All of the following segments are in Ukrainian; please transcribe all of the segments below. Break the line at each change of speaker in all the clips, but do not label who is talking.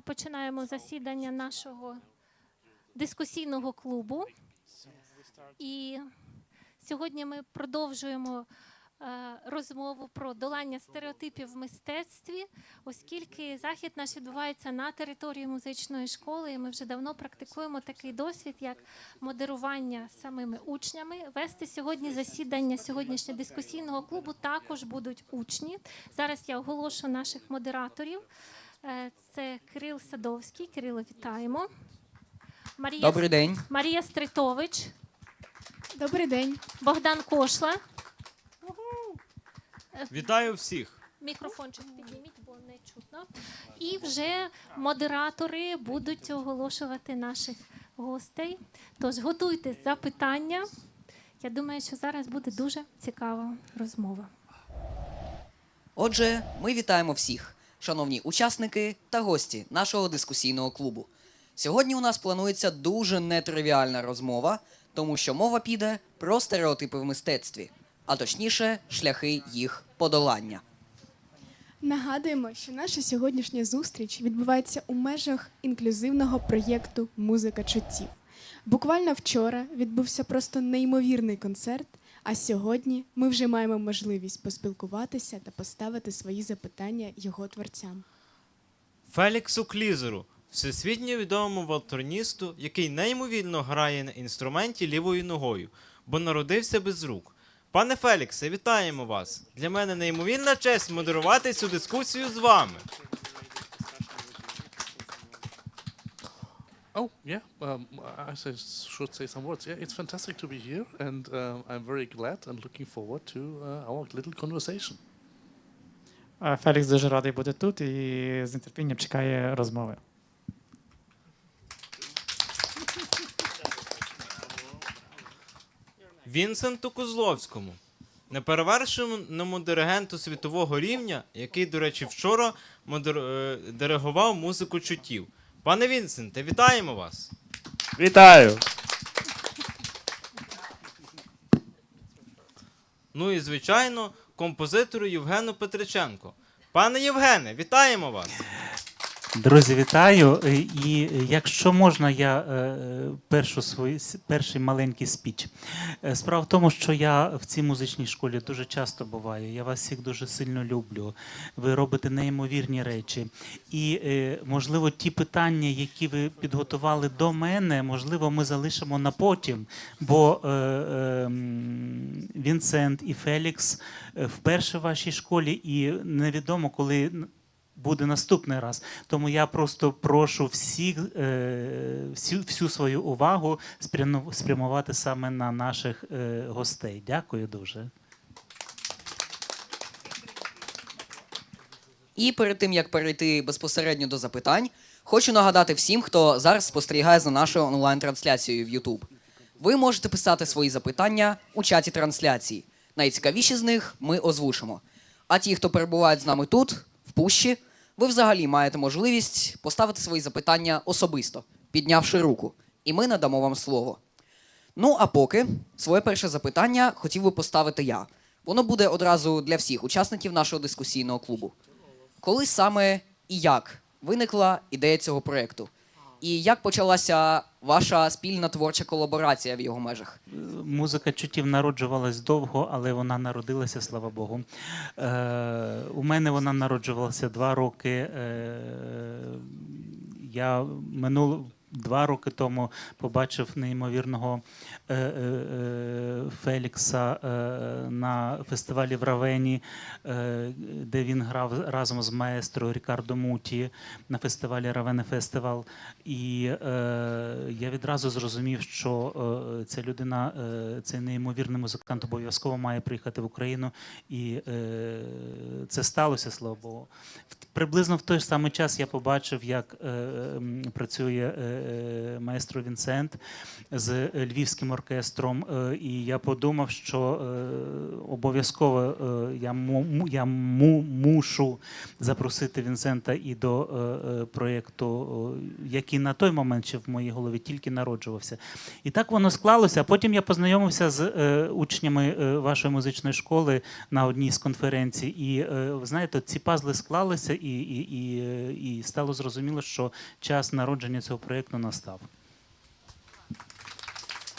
Ми починаємо засідання нашого дискусійного клубу. І сьогодні ми продовжуємо е, розмову про долання стереотипів в мистецтві, оскільки захід наш відбувається на території музичної школи. І ми вже давно практикуємо такий досвід, як модерування самими учнями. Вести сьогодні засідання сьогоднішнього дискусійного клубу також будуть учні. Зараз я оголошу наших модераторів. Е, Це Кирил Садовський. Кирило, вітаємо. Марія,
Добрий день.
Марія Стритович,
Добрий день.
Богдан Кошла.
Вітаю всіх!
Мікрофончик підніміть, бо не чутно. І вже модератори будуть оголошувати наших гостей. Тож готуйте запитання. Я думаю, що зараз буде дуже цікава розмова.
Отже, ми вітаємо всіх, шановні учасники та гості нашого дискусійного клубу. Сьогодні у нас планується дуже нетривіальна розмова, тому що мова піде про стереотипи в мистецтві, а точніше, шляхи їх подолання.
Нагадуємо, що наша сьогоднішня зустріч відбувається у межах інклюзивного проєкту Музика чуттів. Буквально вчора відбувся просто неймовірний концерт. А сьогодні ми вже маємо можливість поспілкуватися та поставити свої запитання його творцям.
Феліксу Клізеру, всесвітньо відомому валторністу, який неймовірно грає на інструменті лівою ногою, бо народився без рук. Пане Феліксе, вітаємо вас! Для мене неймовірна честь модерувати цю дискусію з вами.
Oh, yeah. Um, I say, should say some words. Yeah, it's fantastic to be here, and um, I'm very glad and looking forward to uh, our little conversation.
Фелікс дуже радий бути тут і з нетерпінням чекає розмови.
Вінсенту Козловському, неперевершеному диригенту світового рівня, який, до речі, вчора модер... е, диригував музику чуттів. Пане Вінсенте, вітаємо вас!
Вітаю!
Ну і звичайно, композитору Євгену Петриченко. Пане Євгене, вітаємо вас!
Друзі, вітаю. Е, І е, якщо можна, я е, першу свою перший маленький спіч. Справа в тому, що я в цій музичній школі дуже часто буваю. Я вас всіх дуже сильно люблю. Ви робите неймовірні речі. І можливо, ті питання, які ви підготували до мене, можливо, ми залишимо на потім. Бо е, е, Вінсент і Фелікс вперше в вашій школі, і невідомо, коли буде наступний раз. Тому я просто прошу всіх, е, всю, всю свою увагу спряму- спрямувати саме на наших е, гостей. Дякую дуже.
І перед тим як перейти безпосередньо до запитань, хочу нагадати всім, хто зараз спостерігає за нашою онлайн-трансляцією в YouTube. Ви можете писати свої запитання у чаті трансляції. Найцікавіші з них ми озвучимо. А ті, хто перебувають з нами тут, в пущі, ви взагалі маєте можливість поставити свої запитання особисто, піднявши руку, і ми надамо вам слово. Ну а поки своє перше запитання хотів би поставити я. Воно буде одразу для всіх учасників нашого дискусійного клубу. Коли саме і як виникла ідея цього проєкту? І як почалася ваша спільна творча колаборація в його межах?
Музика чуттів народжувалась довго, але вона народилася, слава Богу. Е, у мене вона народжувалася два роки. Е, я минуло. Два роки тому побачив неймовірного е, е, е, Фелікса на фестивалі в Равені, де він грав разом з маестро Рікардо Муті на фестивалі Равене Фестивал. І я відразу зрозумів, що ця людина, цей неймовірний музикант, обов'язково має приїхати в Україну, і це сталося, слава Богу. Приблизно в той самий час я побачив, як працює маестро Вінсент з е, львівським оркестром, е, і я подумав, що е, обов'язково е, я, му, я му, мушу запросити Вінсента і до е, е, проєкту, який на той момент ще в моїй голові тільки народжувався. І так воно склалося. А потім я познайомився з е, учнями е, вашої музичної школи на одній з конференцій. І е, ви знаєте, ці пазли склалися, і, і, і, е, і стало зрозуміло, що час народження цього проєкту настав.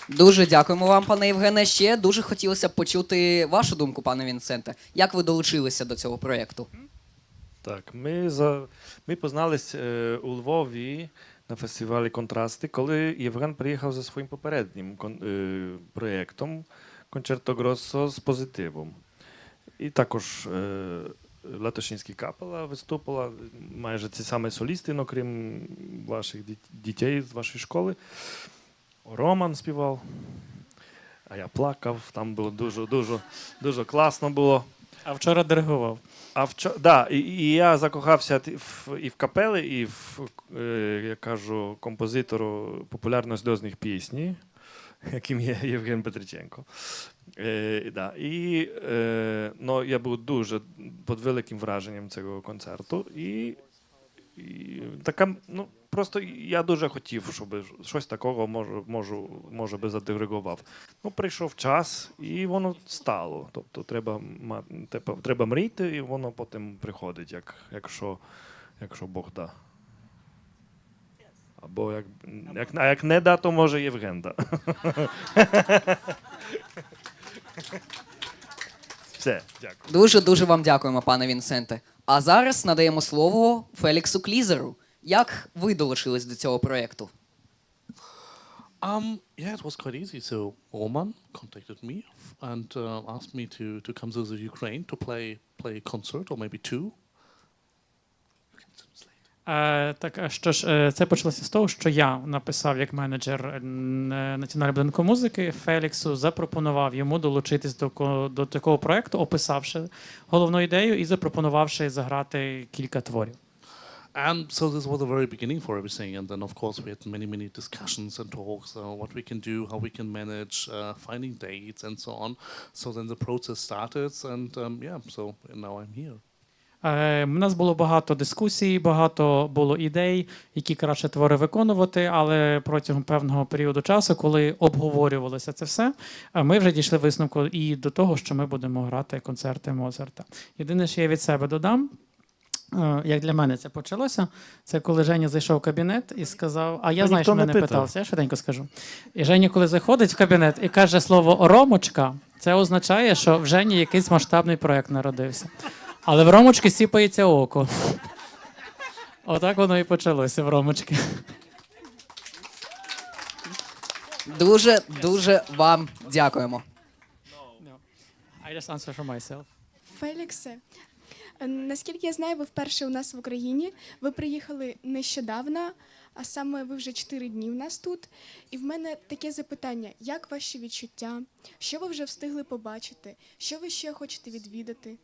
Дуже дякуємо вам, пане Євгене. Ще дуже хотілося б почути вашу думку, пане Вінсенте. Як ви долучилися до цього проєкту?
Так, ми, за, ми познались е, у Львові на фестивалі Контрасти, коли Євген приїхав за своїм попереднім кон, е, проєктом Концерто Гроссо з позитивом. І також е, Латошинська капела виступила, майже ці самі солісти, ну, крім ваших дітей з вашої школи. Роман співав, а я плакав, там було дуже, дуже, дуже класно було.
А вчора диригував.
А вчора, да, і, і я закохався в, і в капели, і в, е, я кажу, композитору популярно-сльозних пісні, яким є Євген Петриченко. Е, да, і е, ну, я був дуже під великим враженням цього концерту. І, і така, ну, просто я дуже хотів, щоб щось такого можу, можу, може би задиригував. Ну, прийшов час, і воно стало. Тобто треба, треба мріяти, і воно потім приходить, як, якщо, якщо Бог да. Або як, як, а як не да, то може Євген да. Все, дякую.
Дуже дуже вам дякуємо, пане Вінсенте. А зараз надаємо слово Феліксу Клізеру. Як ви долучились до цього проєкту?
Um, yeah, it was quite easy. So Roman contacted me and uh, asked me to, to come to the Ukraine to play play a concert or maybe two.
Е, так, що ж, е, це почалося з того, що я написав як менеджер е, е, Національного будинку музики Феліксу, запропонував йому долучитись до, до такого проекту, описавши головну ідею і запропонувавши заграти кілька творів.
And so this was the very beginning for everything. And then, of course, we had many, many discussions and talks, uh, what we can do, how we can manage, uh, finding dates, and so on. So then the process started, and um, yeah, so now I'm here.
Е, У нас було багато дискусій, багато було ідей, які краще твори виконувати, але протягом певного періоду часу, коли обговорювалося це все, е, ми вже дійшли висновку і до того, що ми будемо грати концерти Моцарта. Єдине, що я від себе додам. е, Як для мене це почалося, це коли Женя зайшов в кабінет і сказав: А я знаю, що мене
питав.
питався, я швиденько скажу. І Женя, коли заходить в кабінет і каже слово Ромочка, це означає, що в Жені якийсь масштабний проект народився. Але в Ромочки сіпається око. Отак воно і почалося в Ромочки.
Дуже дуже вам дякуємо.
I just answer for myself.
Феліксе, е, наскільки я знаю, ви вперше у нас в Україні. Ви приїхали нещодавно, а саме ви вже 4 дні у нас тут. І в мене таке запитання: як ваші відчуття? Що ви вже встигли побачити? Що ви ще хочете відвідати?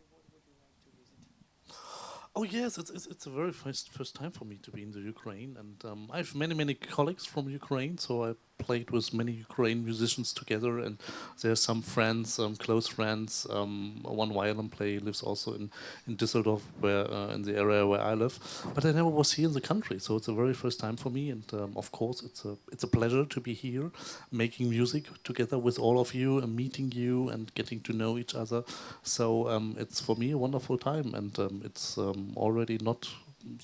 Oh yes, it's, it's, it's a very first first time for me to be in the Ukraine, and um, I have many many colleagues from Ukraine, so I played with many Ukraine musicians together, and there are some friends, um, close friends. Um, one violin player lives also in in Düsseldorf, where uh, in the area where I live, but I never was here in the country, so it's a very first time for me, and um, of course it's a it's a pleasure to be here, making music together with all of you, and meeting you, and getting to know each other. So um, it's for me a wonderful time, and um, it's um, already not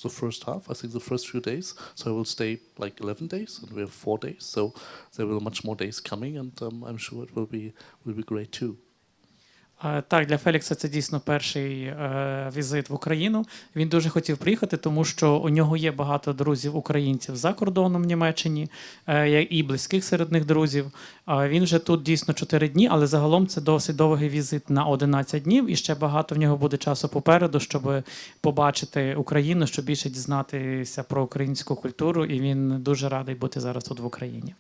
the first half. I think the first few days. So I will stay like 11 days, and we have four days. So there will be much more days coming, and um, I'm sure it will be will be great too.
Так, для Фелікса це дійсно перший е, візит в Україну. Він дуже хотів приїхати, тому що у нього є багато друзів українців за кордоном в Німеччині е, і близьких серед них друзів. Він вже тут дійсно 4 дні, але загалом це досить довгий візит на 11 днів. І ще багато в нього буде часу попереду, щоб побачити Україну, щоб більше дізнатися про українську культуру. І він дуже радий бути зараз тут в Україні.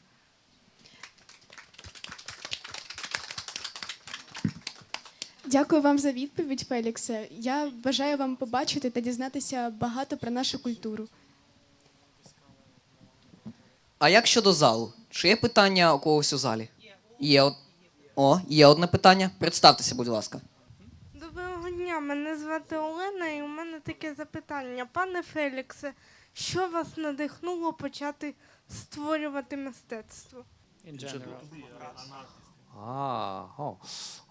Дякую вам за відповідь, Феліксе. Я бажаю вам побачити та дізнатися багато про нашу культуру.
А як щодо залу? Чи є питання у когось у залі? Є. од- О, є одне питання. Представтеся, будь ласка.
Доброго дня, мене звати Олена, і у мене таке запитання. Пане Феліксе, що вас надихнуло почати створювати мистецтво?
Ah, oh,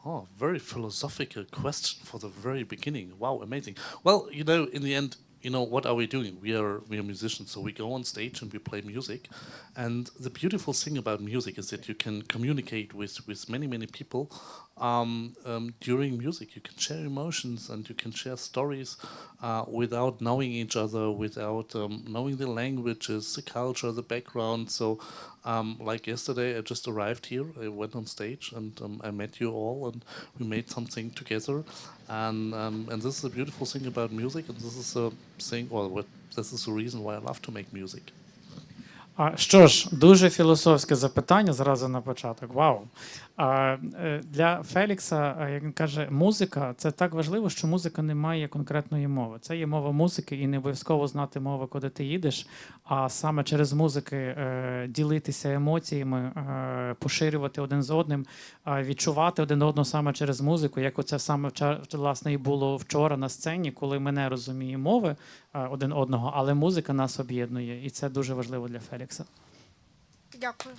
oh, very philosophical question for the very beginning. Wow, amazing. Well, you know, in the end, you know, what are we doing? We are we are musicians, so we go on stage and we play music. And the beautiful thing about music is that you can communicate with with many many people um, um, during music. You can share emotions and you can share stories uh, without knowing each other, without um, knowing the languages, the culture, the background. So, um, like yesterday, I just arrived here. I went on stage and um, I met you all, and we made something together. And um, and this is a beautiful thing about music, and this is a thing, or what this is the reason why I love to make music.
А, що ж, дуже філософське запитання зразу на початок. Вау. А, е, для Фелікса, е, як він каже, музика це так важливо, що музика не має конкретної мови. Це є мова музики, і не обов'язково знати мову, куди ти їдеш. А саме через музики е, ділитися емоціями, поширювати один з одним, відчувати один одного саме через музику, як оце саме власне і було вчора на сцені, коли ми не розуміємо мови один одного, але музика нас об'єднує, і це дуже важливо для Фелікса.
Дякую.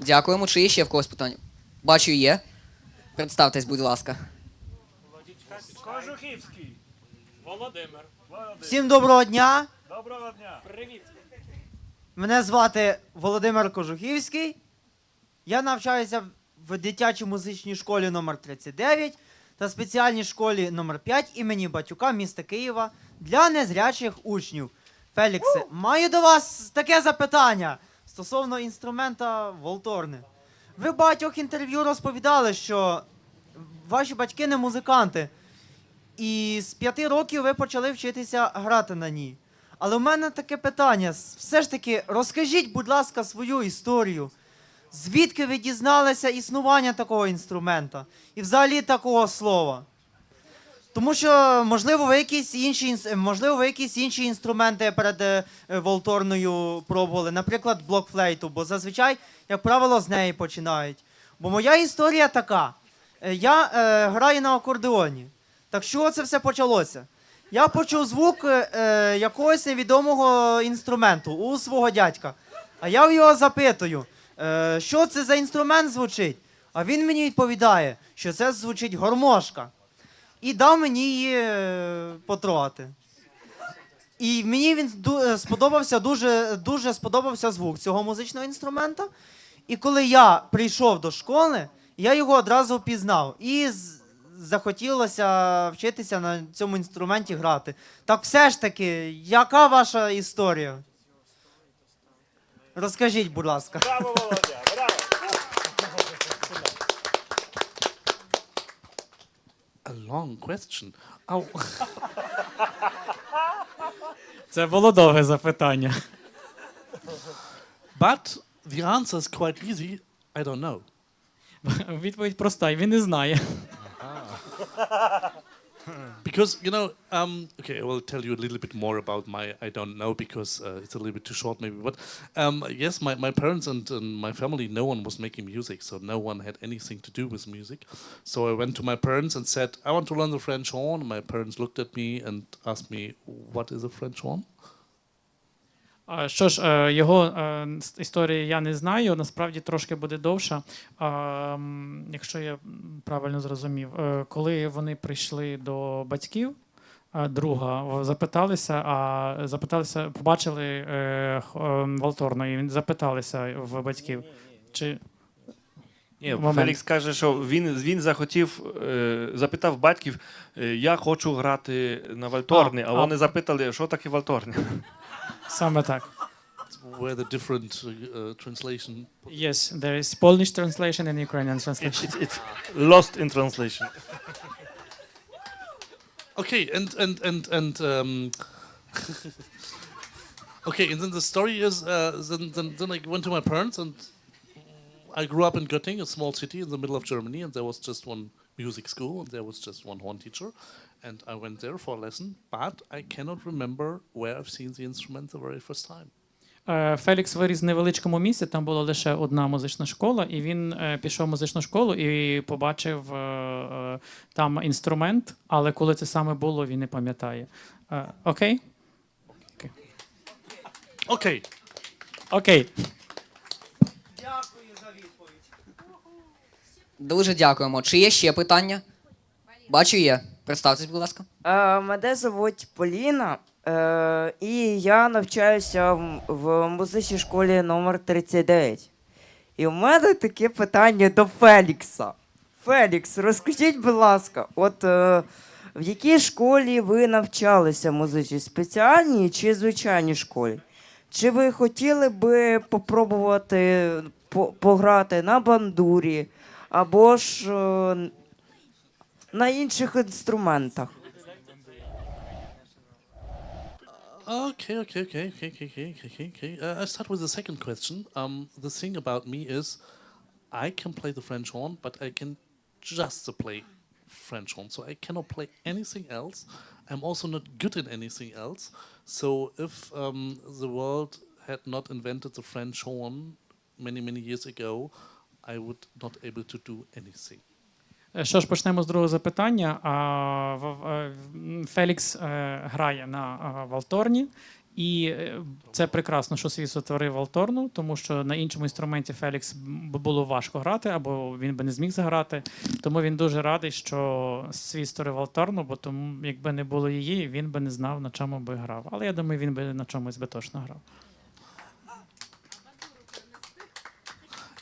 Дякуємо. Чи є ще в когось питання? Бачу, є. Представтесь, будь ласка.
Кожухівський. Володимир.
Всім доброго дня.
Доброго дня.
Привіт.
Мене звати Володимир Кожухівський. Я навчаюся в дитячій музичній школі номер 39 та спеціальній школі номер 5 імені Батюка міста Києва для незрячих учнів. Феліксе, маю до вас таке запитання стосовно інструмента волторни. Ви в багатьох інтерв'ю розповідали, що ваші батьки не музиканти. І з п'яти років ви почали вчитися грати на ній. Але в мене таке питання. Все ж таки, розкажіть, будь ласка, свою історію. Звідки ви дізналися існування такого інструмента і взагалі такого слова? Тому що, можливо, ви якісь інші, можливо, ви якісь інші інструменти перед е, е, волторною пробували, наприклад, блокфлейту, бо зазвичай, як правило, з неї починають. Бо моя історія така: Е, я е, граю на акордеоні. Так що це все почалося? Я почув звук е, якогось невідомого інструменту у свого дядька. А я в його запитую, е, що це за інструмент звучить? А він мені відповідає, що це звучить гармошка. І дав мені її е, потрогати. І мені він е, сподобався дуже, дуже сподобався звук цього музичного інструмента. І коли я прийшов до школи, я його одразу впізнав. І захотілося вчитися на цьому інструменті грати. Так все ж таки, яка ваша історія? Розкажіть, будь ласка.
Браво, Володя, браво.
A long question. Oh,
Це було довге запитання.
but the answer is quite easy. I don't know.
Відповідь проста, він не знає.
Because you know, um, okay, I will tell you a little bit more about my I don't know because uh, it's a little bit too short maybe. But um, yes, my, my parents and, and my family, no one was making music, so no one had anything to do with music. So I went to my parents and said, I want to learn the French horn. My parents looked at me and asked me, What is a French horn?
А, Що ж, е, його е, історії я не знаю. Насправді трошки буде довша. Якщо я правильно зрозумів, Е, коли вони прийшли до батьків. Друга запиталися, а запиталися, побачили е, і запиталися в батьків. Чи
Ні,
Момент.
Фелікс каже, що він, він захотів, е, запитав батьків, я хочу грати на вальторні, а,
А, а-
вони запитали, що таке вальторні.
Some attack.
Where the different uh, translation.
Yes, there is Polish translation and Ukrainian translation.
It's, it's lost in translation.
okay, and and and and. Um, okay, and then the story is uh, then, then then I went to my parents and I grew up in Göttingen, a small city in the middle of Germany, and there was just one music school and there was just one horn teacher, and I went there for a lesson, but I cannot remember where I've seen the instrument the very first time.
Е, Фелікс виріс в невеличкому місці, там була лише одна музична школа, і він е, пішов в музичну школу і побачив е, е, там інструмент, але коли це саме було, він не пам'ятає. Е, Окей?
Okay,
Окей.
Дякую за відповідь.
Дуже дякуємо. Чи є ще питання? Бачу, є. Представтесь, будь ласка.
Е, мене звуть Поліна, е, і я навчаюся в, в музичній школі номер 39. І у мене таке питання до Фелікса. Фелікс, розкажіть, будь ласка, от е, в якій школі ви навчалися музичній? Спеціальній чи звичайній школі? Чи ви хотіли би попробувати по- пограти на бандурі або ж е, на інших інструментах.
Okay, okay, okay, okay, okay, okay, okay, okay. Uh, I start with the second question. Um, the thing about me is, I can play the French horn, but I can just play French horn, so I cannot play anything else. I'm also not good in anything else. So if um, the world had not invented the French horn many many years ago, I would not able to do anything.
Е, Що ж, почнемо з другого запитання. Е, Фелікс е, грає на валторні, і це прекрасно, що свій сотворив валторну, тому що на іншому інструменті Фелікс було важко грати, або він би не зміг заграти. Тому він дуже радий, що свій створив валторну, бо тому, якби не було її, він би не знав, на чому би грав. Але я думаю, він би на чомусь би точно грав.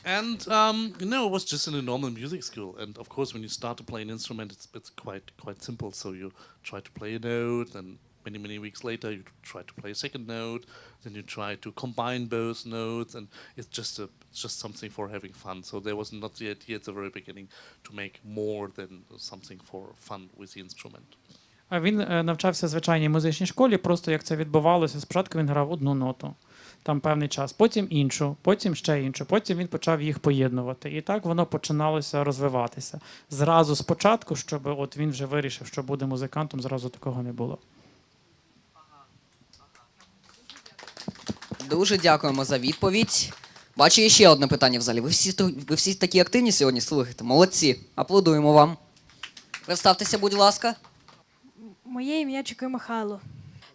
And um, you know, it was just in a normal music school. And of course, when you start to play an instrument, it's, it's quite quite simple. So you try to play a note, and many many weeks later, you try to play a second note. Then you try to combine both notes, and it's just a it's just something for having fun. So there was not the idea at the very beginning to make more than something for fun with the instrument.
А Він е, навчався в звичайній музичній школі, просто як це відбувалося. Спочатку він грав одну ноту, Там певний час, потім іншу, потім ще іншу, потім він почав їх поєднувати. І так воно починалося розвиватися. Зразу спочатку, щоб от він вже вирішив, що буде музикантом, зразу такого не було.
Дуже дякуємо за відповідь. Бачу, є ще одне питання в залі. Ви всі, ви всі такі активні сьогодні слухайте. Молодці. Аплодуємо вам. Представтеся, будь ласка.
Моє ім'я Чекай Михайло.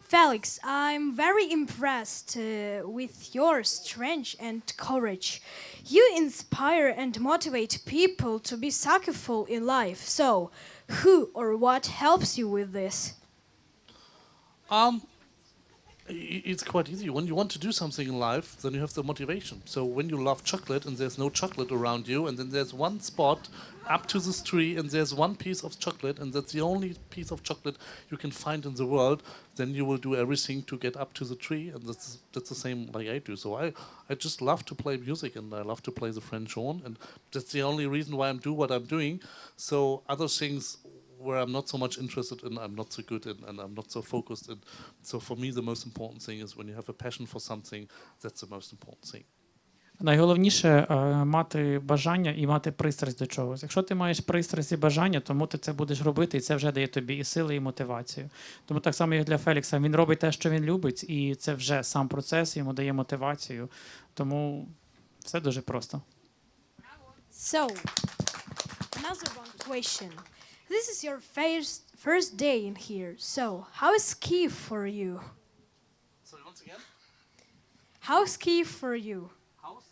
Felix, I'm very impressed uh, with your strength and courage. You inspire and motivate people to be successful in life. So, who or what helps you with this?
Um, it's quite easy. When you want to do something in life, then you have the motivation. So when you love chocolate and there's no chocolate around you, and then there's one spot up to this tree and there's one piece of chocolate, and that's the only piece of chocolate you can find in the world, then you will do everything to get up to the tree, and that's that's the same like I do. So I I just love to play music and I love to play the French horn, and that's the only reason why I'm do what I'm doing. So other things where I'm not so much interested in, I'm not so good in, and I'm not so focused in. So for me, the most important thing is when you have a passion for something, that's the most important thing.
Найголовніше е, мати бажання і мати пристрасть до чогось. Якщо ти маєш пристрасть і бажання, тому ти це будеш робити, і це вже дає тобі і сили, і мотивацію. Тому так само, як для Фелікса, він робить те, що він любить, і це вже сам процес йому дає мотивацію. Тому все дуже просто.
So, another one question. This is your first, first day in here, so how is Kiev for you?
Sorry, once again?
How's Kiev for you?
House?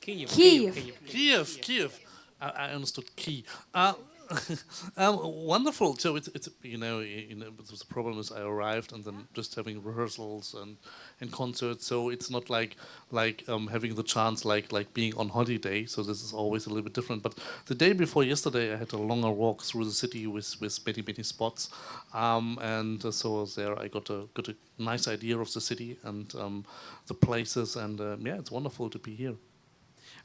Kiev.
Kiev. Kiev. Kiev. Kiev. I, I understood key. Uh, um, wonderful. So it's, it's you know you know the problem is I arrived and then just having rehearsals and and concerts. So it's not like like um, having the chance like like being on holiday. So this is always a little bit different. But the day before yesterday, I had a longer walk through the city with with many many spots, um, and uh, so there I got a got a nice idea of the city and um, the places. And um, yeah, it's wonderful to be here.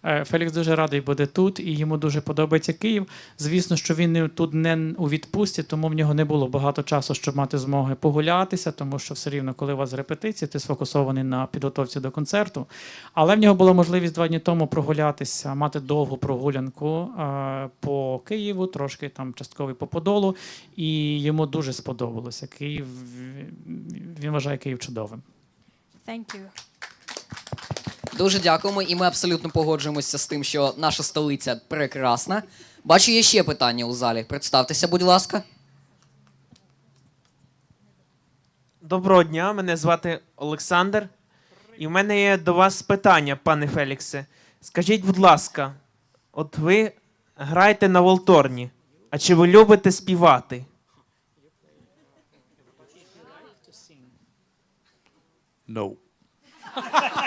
Е, Фелікс дуже радий буде тут, і йому дуже подобається Київ. Звісно, що він тут не у відпустці, тому в нього не було багато часу, щоб мати змоги погулятися, тому що все рівно, коли у вас репетиції, ти сфокусований на підготовці до концерту. Але в нього була можливість два дні тому прогулятися, мати довгу прогулянку е, по Києву, трошки там частково по Подолу, і йому дуже сподобалося. Київ він вважає Київ чудовим.
Thank you.
Дуже дякуємо, і ми абсолютно погоджуємося з тим, що наша столиця прекрасна. Бачу, є ще питання у залі. Представтеся, будь ласка.
Доброго дня, мене звати Олександр. І в мене є до вас питання, пане Феліксе. Скажіть, будь ласка, от ви граєте на волторні, а чи ви любите співати?
No.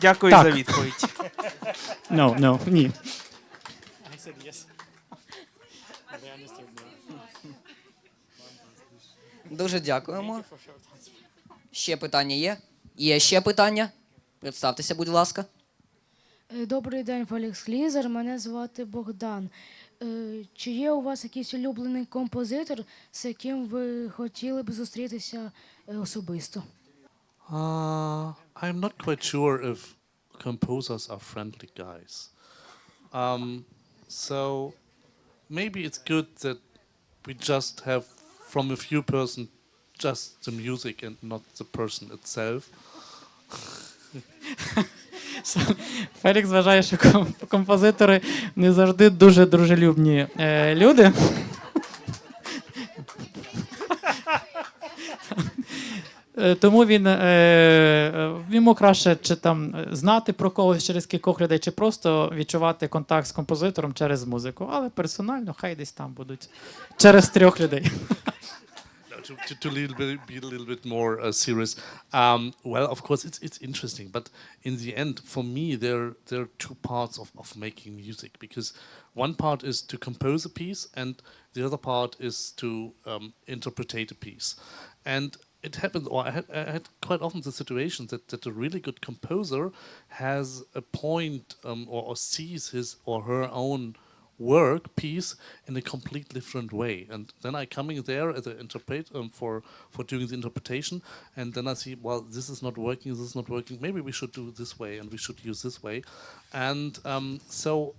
Дякую
Так.
за відповідь.
No, no, ні.
Дуже дякуємо. Ще питання є? Є ще питання? Представтеся, будь ласка.
Е, Добрий день, Фелікс Лізер. Мене звати Богдан. Е, Чи є у вас якийсь улюблений композитор, з яким ви хотіли б зустрітися е, особисто?
Uh, I'm not quite sure if composers are friendly guys. Um, so maybe it's good that we just have from a few person just the music and not the person itself.
Фелікс вважає, що ком- композитори не завжди дуже дружелюбні е, люди. Тому він е, е, йому краще чи там е, знати про когось через кількох людей, чи просто відчувати контакт з композитором через музику. Але персонально хай десь там будуть через трьох людей.
To, to, to little bit, be a little bit more uh, serious. Um, well, of course, it's it's interesting, but in the end, for me, there there are two parts of, of making music because one part is to compose a piece, and the other part is to um, interpretate a piece, and it happens, or I had, I had quite often the situation that, that a really good composer has a point um, or, or sees his or her own work piece in a completely different way. And then i come in there as an interpret um, for for doing the interpretation and then i see well this is not working this is not working maybe we should do this way and we should use this way. And um, so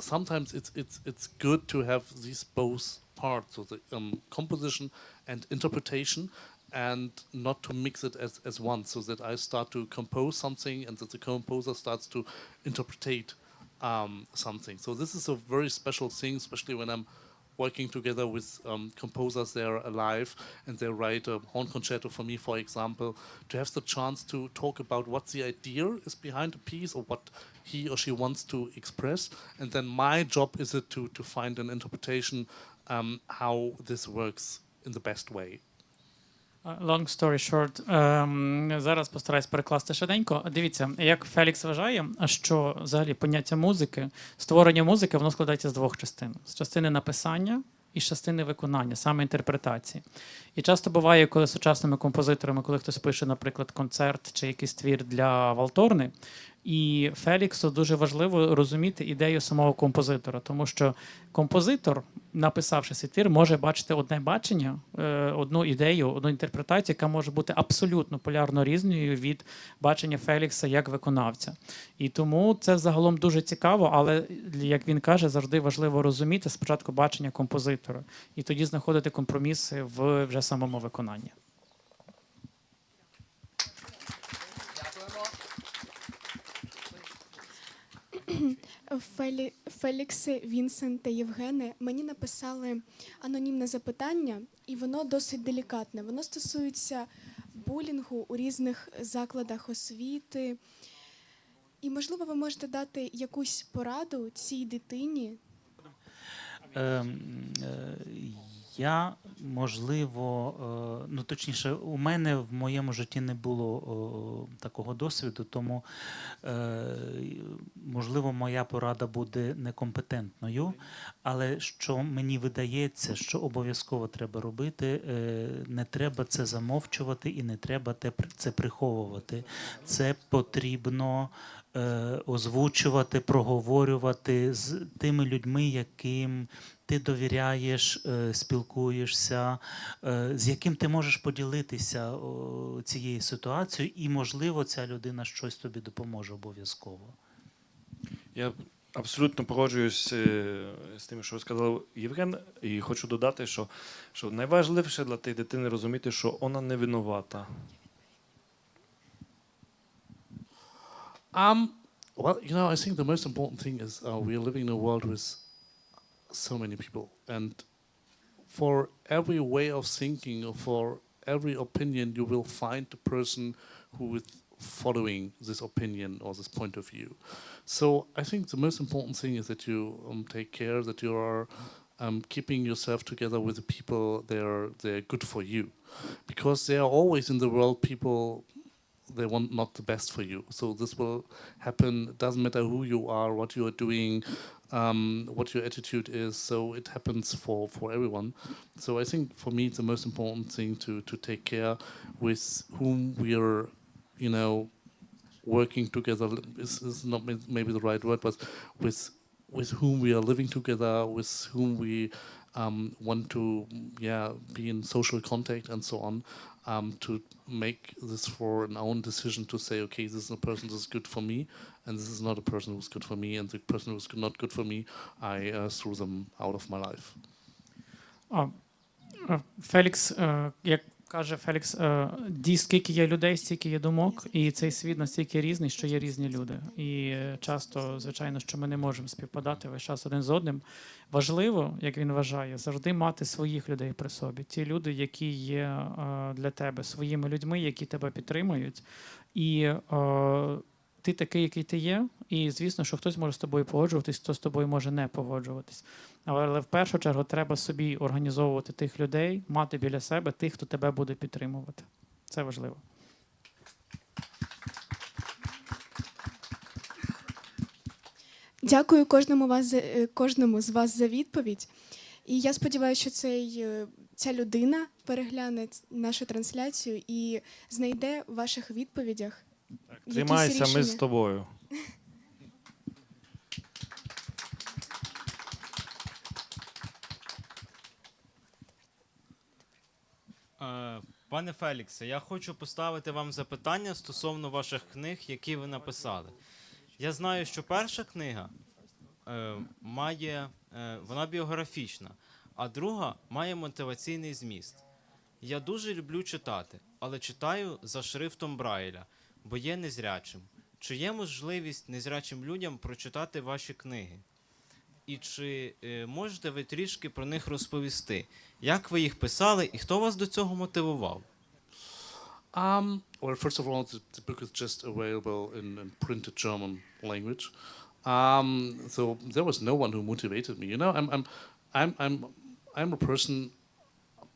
sometimes it's it's it's good to have these both parts so the um, composition and interpretation and not to mix it as, as one so that i start to compose something and that the composer starts to interpretate um, something. So this is a very special thing, especially when I'm working together with um, composers that are alive and they write a horn concerto for me, for example, to have the chance to talk about what the idea is behind a piece or what he or she wants to express, and then my job is it to to find an interpretation um, how this works in the best way.
Long story short. Ем, зараз постараюсь перекласти швиденько. Дивіться, як Фелікс вважає, що взагалі поняття музики, створення музики, воно складається з двох частин: з частини написання і з частини виконання, саме інтерпретації. І часто буває, коли сучасними композиторами, коли хтось пише, наприклад, концерт чи якийсь твір для Валторни. І Феліксу дуже важливо розуміти ідею самого композитора, тому що композитор, написавши цей твір, може бачити одне бачення, е, одну ідею, одну інтерпретацію, яка може бути абсолютно полярно різною від бачення Фелікса як виконавця. І тому це загалом дуже цікаво, але як він каже, завжди важливо розуміти спочатку бачення композитора і тоді знаходити компроміси в вже самому виконанні.
Фелі... Фелікси, Вінсент та Євгене мені написали анонімне запитання, і воно досить делікатне. Воно стосується булінгу у різних закладах освіти. І, можливо, ви можете дати якусь пораду цій дитині,
Е, е, Я, можливо, е, ну точніше, у мене в моєму житті не було такого досвіду, тому, е, можливо, моя порада буде некомпетентною. Але що мені видається, що обов'язково треба робити, е, не треба це замовчувати і не треба це приховувати. Це потрібно е, озвучувати, проговорювати з тими людьми, яким ти довіряєш, е, спілкуєшся, е, з яким ти можеш поділитися цією ситуацією, і, можливо, ця людина щось тобі допоможе обов'язково.
Я абсолютно погоджуюсь е, з тим, що сказав Євген, і хочу додати, що, що найважливіше для тієї дитини розуміти, що вона не винувата.
Um, well, you know, I think the most important thing is uh, we are living in a world with so many people, and for every way of thinking, or for every opinion, you will find the person who is following this opinion or this point of view. So I think the most important thing is that you um, take care that you are um, keeping yourself together with the people they're they're good for you, because there are always in the world people they want not the best for you. So this will happen. It doesn't matter who you are, what you are doing, um, what your attitude is. So it happens for for everyone. So I think for me, it's the most important thing to to take care with whom we are, you know, working together. Is is not maybe the right word, but with with whom we are living together, with whom we um, want to, yeah, be in social contact and so on, um, to make this for an own decision to say, okay, this is a person who is good for me, and this is not a person who's good for me, and the person who's not good for me, I uh, threw them out of my life.
Um, uh, Felix, uh, yeah. Каже Фелікс, е, ді, скільки є людей, стільки є думок, і цей світ настільки різний, що є різні люди. І е, часто, звичайно, що ми не можемо співпадати весь час один з одним. Важливо, як він вважає, завжди мати своїх людей при собі. Ті люди, які є е, для тебе своїми людьми, які тебе підтримують. І ти такий, який ти є, і звісно, що хтось може з тобою погоджуватись, хто з тобою може не погоджуватись. Але в першу чергу треба собі організовувати тих людей, мати біля себе тих, хто тебе буде підтримувати. Це важливо.
Дякую кожному вас за- е, кожному з вас за відповідь. І я сподіваюся, що цей, е, ця людина перегляне нашу трансляцію і знайде в ваших відповідях. якісь
Тримайся, ми з тобою.
Пане Феліксе, я хочу поставити вам запитання стосовно ваших книг, які ви написали. Я знаю, що перша книга е, має, е, вона біографічна, а друга має мотиваційний зміст. Я дуже люблю читати, але читаю за шрифтом Брайля, бо є незрячим. Чи є можливість незрячим людям прочитати ваші книги? І чи е, можете ви трішки про них розповісти? Як ви їх писали і хто вас до цього мотивував?
Um, well, first of all, the, the book is just available in, in printed German language. Um, so there was no one who motivated me. You know, I'm, I'm, I'm, I'm, I'm a person.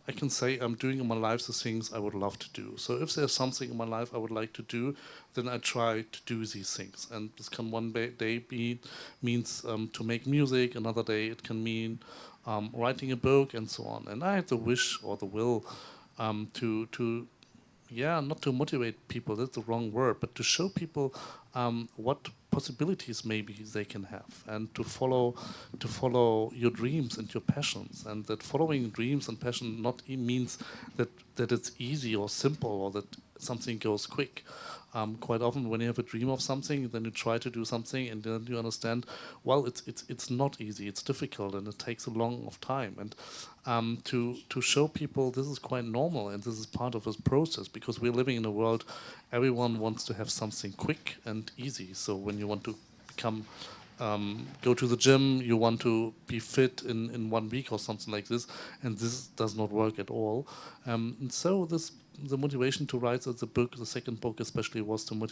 I can say I'm doing in my life the things I would love to do. So if there's something in my life I would like to do, then I try to do these things. And this can one day be means um, to make music. Another day it can mean um, writing a book and so on. And I had the wish or the will um, to to yeah, not to motivate people, that's the wrong word, but to show people um, what possibilities maybe they can have and to follow to follow your dreams and your passions. And that following dreams and passion not means that that it's easy or simple or that something goes quick um, quite often when you have a dream of something then you try to do something and then you understand well it's it's it's not easy it's difficult and it takes a long of time. And um, to to show people this is quite normal and this is part of this process because we're living in a world everyone wants to have something quick and easy. So when you want to become um, go to the gym you want to be fit in, in one week or something like this and this does not work at all. Um, and so this the motivation to write the book the second book especially was to motivate